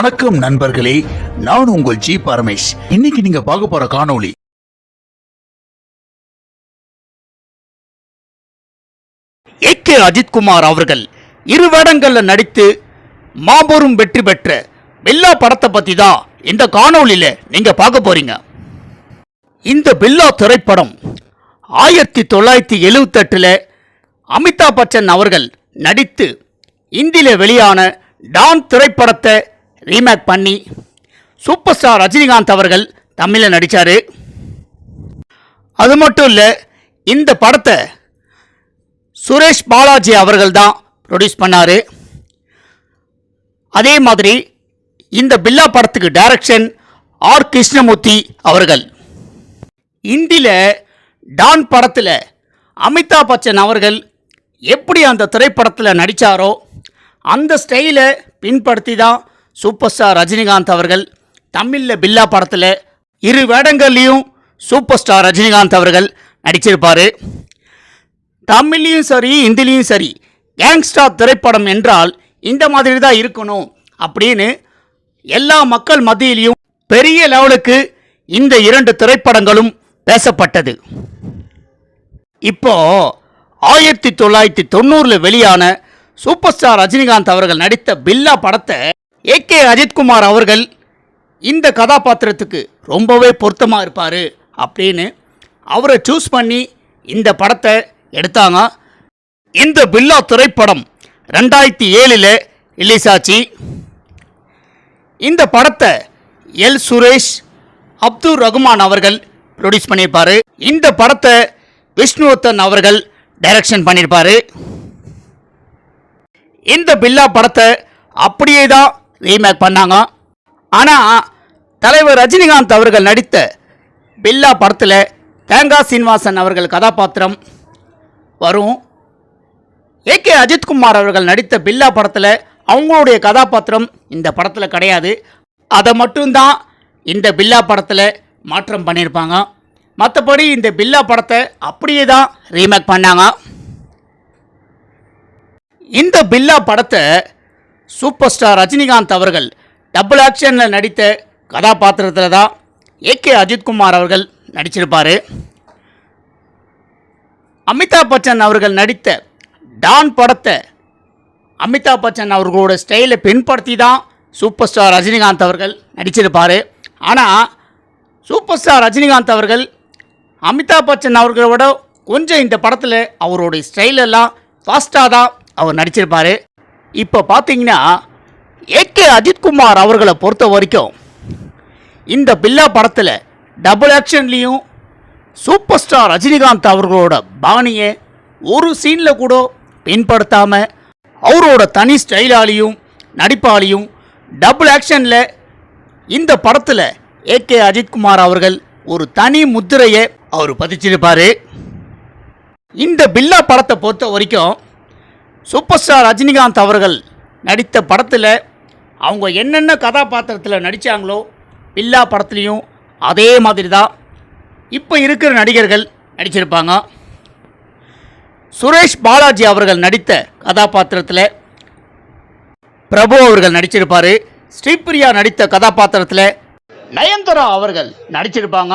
வணக்கம் நண்பர்களே நான் உங்கள் ஜி பரமேஷ். இன்னைக்கு நீங்க பார்க்க போற காணொளி ஏ கே அஜித்குமார் அவர்கள் இரு வேடங்கள்ல நடித்து மாபெரும் வெற்றி பெற்ற பில்லா படத்தை பத்தி தான் இந்த காணொளியில நீங்க பார்க்க போறீங்க. இந்த பில்லா திரைப்படம் ஆயிரத்தி தொள்ளாயிரத்தி எழுவத்தெட்டுல அமிதாப் பச்சன் அவர்கள் நடித்து இந்தியில வெளியான டான் திரைப்படத்தை ரீமேக் பண்ணி சூப்பர் ஸ்டார் ரஜினிகாந்த் அவர்கள் தமிழில் நடித்தார் அது மட்டும் இல்லை இந்த படத்தை சுரேஷ் பாலாஜி அவர்கள் தான் ப்ரொடியூஸ் பண்ணார். அதே மாதிரி இந்த பில்லா படத்துக்கு டைரக்ஷன் ஆர் கிருஷ்ணமூர்த்தி அவர்கள். இந்தியில் டான் படத்தில் அமிதாப் பச்சன் அவர்கள் எப்படி அந்த திரைப்படத்தில் நடித்தாரோ அந்த ஸ்டைலை பின்படுத்தி தான் சூப்பர் ஸ்டார் ரஜினிகாந்த் அவர்கள் தமிழில் பில்லா படத்தில் இரு வேடங்கள்லேயும் சூப்பர் ஸ்டார் ரஜினிகாந்த் அவர்கள் நடிச்சிருப்பார். தமிழ்லையும் சரி ஹிந்திலையும் சரி கேங்ஸ்டார் திரைப்படம் என்றால் இந்த மாதிரி தான் இருக்கணும் அப்படின்னு எல்லா மக்கள் மத்தியிலையும் பெரிய லெவலுக்கு இந்த இரண்டு திரைப்படங்களும் பேசப்பட்டது. இப்போ ஆயிரத்தி தொள்ளாயிரத்தி தொண்ணூறில் வெளியான சூப்பர் ஸ்டார் ரஜினிகாந்த் அவர்கள் நடித்த பில்லா படத்தை ஏ கே அஜித்குமார் அவர்கள் இந்த கதாபாத்திரத்துக்கு ரொம்பவே பொருத்தமாக இருப்பார் அப்படின்னு அவரை சூஸ் பண்ணி இந்த படத்தை எடுத்தாங்க. இந்த பில்லா திரைப்படம் ரெண்டாயிரத்தி ஏழில் ரிலீஸ் ஆச்சு. இந்த படத்தை எல் சுரேஷ் அப்துல் ரகுமான் அவர்கள் ப்ரொடியூஸ் பண்ணியிருப்பார். இந்த படத்தை விஷ்ணுவர்தன் அவர்கள் டைரக்ஷன் பண்ணியிருப்பார். இந்த பில்லா படத்தை அப்படியே தான் ரீமேக் பண்ணாங்க. ஆனால் தலைவர் ரஜினிகாந்த் அவர்கள் நடித்த பில்லா படத்தில் தேங்காய் சீனிவாசன் அவர்கள் கதாபாத்திரம் வரும். ஏகே அஜித்குமார் அவர்கள் நடித்த பில்லா படத்தில் அவங்களுடைய கதாபாத்திரம் இந்த படத்தில் கிடையாது. அதை மட்டும்தான் இந்த பில்லா படத்தில் மாற்றம் பண்ணியிருப்பாங்க. மற்றபடி இந்த பில்லா படத்தை அப்படியே தான் ரீமேக் பண்ணாங்க. இந்த பில்லா படத்தை சூப்பர் ஸ்டார் ரஜினிகாந்த் அவர்கள் டபுள் ஆக்ஷனில் நடித்த கதாபாத்திரத்தில் தான் ஏகே அஜித்குமார் அவர்கள் நடிச்சிருப்பார். அமிதாப் பச்சன் அவர்கள் நடித்த டான் படத்தை அமிதாப் பச்சன் அவர்களோட ஸ்டைலை பின்படுத்தி தான் சூப்பர் ஸ்டார் ரஜினிகாந்த் அவர்கள் நடிச்சிருப்பார். ஆனால் சூப்பர் ஸ்டார் ரஜினிகாந்த் அவர்கள் அமிதாப் பச்சன் அவர்களோட கொஞ்சம் இந்த படத்தில் அவருடைய ஸ்டைலெல்லாம் ஃபாஸ்ட்டாக தான் அவர் நடிச்சிருப்பார். இப்போ பார்த்தீங்கன்னா ஏகே அஜித்குமார் அவர்களை பொறுத்த வரைக்கும் இந்த பில்லா படத்தில் டபுள் ஆக்ஷன்லேயும் சூப்பர் ஸ்டார் ரஜினிகாந்த் அவர்களோட பாணியை ஒரு சீனில் கூட பின்படுத்தாமல் அவரோட தனி ஸ்டைலாலையும் நடிப்பாலையும் டபுள் ஆக்ஷனில் இந்த படத்தில் ஏகே அஜித்குமார் அவர்கள் ஒரு தனி முத்திரையை அவர் பதிச்சிருப்பார். இந்த பில்லா படத்தை பொறுத்த வரைக்கும் சூப்பர் ஸ்டார் ரஜினிகாந்த் அவர்கள் நடித்த படத்தில் அவங்க என்னென்ன கதாபாத்திரத்தில் நடித்தாங்களோ பில்லா படத்துலேயும் அதே மாதிரி தான் இப்போ இருக்கிற நடிகர்கள் நடிச்சிருப்பாங்க. சுரேஷ் பாலாஜி அவர்கள் நடித்த கதாபாத்திரத்தில் பிரபு அவர்கள் நடிச்சிருப்பார். ஸ்ரீபிரியா நடித்த கதாபாத்திரத்தில் நயன்தாரா அவர்கள் நடிச்சிருப்பாங்க.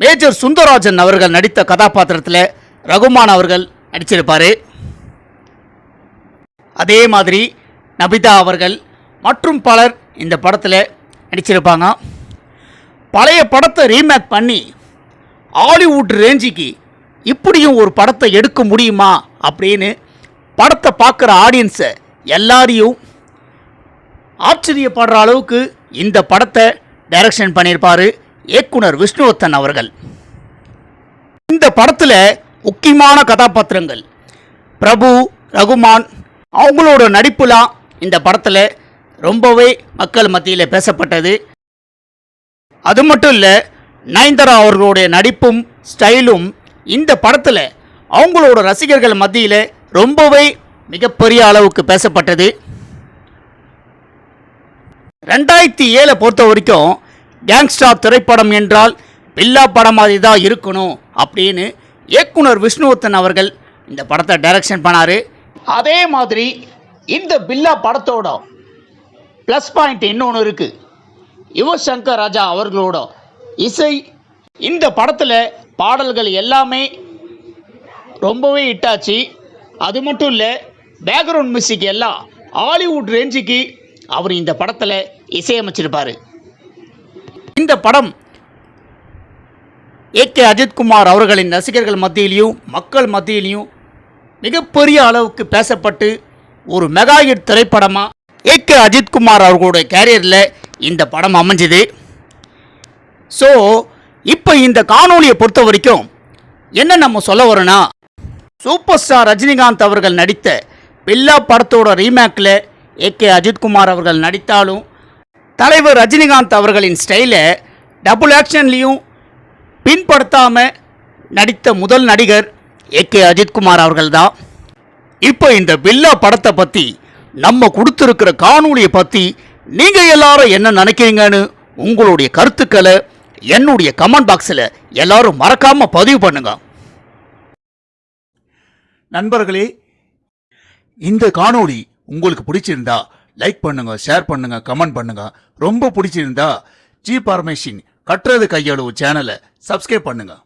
மேஜர் சுந்தரராஜன் அவர்கள் நடித்த கதாபாத்திரத்தில் ரகுமான் அவர்கள் நடிச்சிருப்பார். அதே மாதிரி நபிதா அவர்கள் மற்றும் பலர் இந்த படத்தில் நடிச்சிருப்பாங்க. பழைய படத்தை ரீமேக் பண்ணி ஹாலிவுட் ரேஞ்சுக்கு இப்படியும் ஒரு படத்தை எடுக்க முடியுமா அப்படின்னு படத்தை பார்க்குற ஆடியன்ஸை எல்லாரையும் ஆச்சரியப்படுற அளவுக்கு இந்த படத்தை டைரக்ஷன் பண்ணியிருப்பார் இயக்குனர் விஷ்ணுவர்தன் அவர்கள். இந்த படத்தில் முக்கியமான கதாபாத்திரங்கள். பிரபு ரகுமான் அவங்களோட நடிப்புலாம் இந்த படத்தில் ரொம்பவே மக்கள் மத்தியில் பேசப்பட்டது. அது மட்டும் இல்லை நயன்தாரா அவர்களுடைய நடிப்பும் ஸ்டைலும் இந்த படத்தில் அவங்களோட ரசிகர்கள் மத்தியில் ரொம்பவே மிகப்பெரிய அளவுக்கு பேசப்பட்டது. ரெண்டாயிரத்தி ஏழை பொறுத்த வரைக்கும் கேங்ஸ்டா திரைப்படம் என்றால் பில்லா படம் மாதிரி தான் இருக்கணும் அப்படின்னு இயக்குனர் விஷ்ணுவர்தன் அவர்கள் இந்த படத்தை டைரக்ஷன் பண்ணார். அதே மாதிரி இந்த பில்லா படத்தோட ப்ளஸ் பாயிண்ட் இன்னொன்று இருக்குது யுவசங்கர் ராஜா அவர்களோட இசை இந்த படத்தில் பாடல்கள் எல்லாமே ரொம்பவே ஹிட்டாச்சு அது மட்டும் இல்லை பேக்ரவுண்ட் மியூசிக் எல்லாம் ஹாலிவுட் ரேஞ்சுக்கு அவர் இந்த படத்தில் இசையமைச்சிருப்பார். இந்த படம் ஏ கே அஜித்குமார் அவர்களின் ரசிகர்கள் மத்தியிலையும் மக்கள் மத்தியிலையும் மிகப்பெரிய அளவுக்கு பேசப்பட்டு ஒரு மெகா ஹிட் திரைப்படமாக ஏ கே அஜித்குமார் அவர்களுடைய கேரியரில் இந்த படம் அமைஞ்சுது. ஸோ இப்போ இந்த காணொலியை பொறுத்த வரைக்கும் என்ன நம்ம சொல்ல வரோன்னா சூப்பர் ஸ்டார் ரஜினிகாந்த் அவர்கள் நடித்த பில்லா படத்தோட ரீமேக்கில் ஏ கே அஜித்குமார் அவர்கள் நடித்தாலும் தலைவர் ரஜினிகாந்த் அவர்களின் ஸ்டைலை டபுள் ஆக்ஷன்லேயும் பின்படுத்தாமல் நடித்த முதல் நடிகர் ஏ கே அஜித்குமார் அவர்கள்தான். இப்போ இந்த பில்லா படத்தை பற்றி நம்ம கொடுத்துருக்கிற காணொலியை பற்றி நீங்கள் எல்லாரும் என்ன நினைக்கிறீங்கன்னு உங்களுடைய கருத்துக்களை என்னுடைய கமெண்ட் பாக்ஸில் எல்லாரும் மறக்காமல் பதிவு பண்ணுங்க. நண்பர்களே இந்த காணொளி உங்களுக்கு பிடிச்சிருந்தா லைக் பண்ணுங்க ஷேர் பண்ணுங்க கமெண்ட் பண்ணுங்க. ரொம்ப பிடிச்சிருந்தா ஜி பார்மேஷின் கட்டுறது கையளவு சேனலை சப்ஸ்கிரைப் பண்ணுங்கள்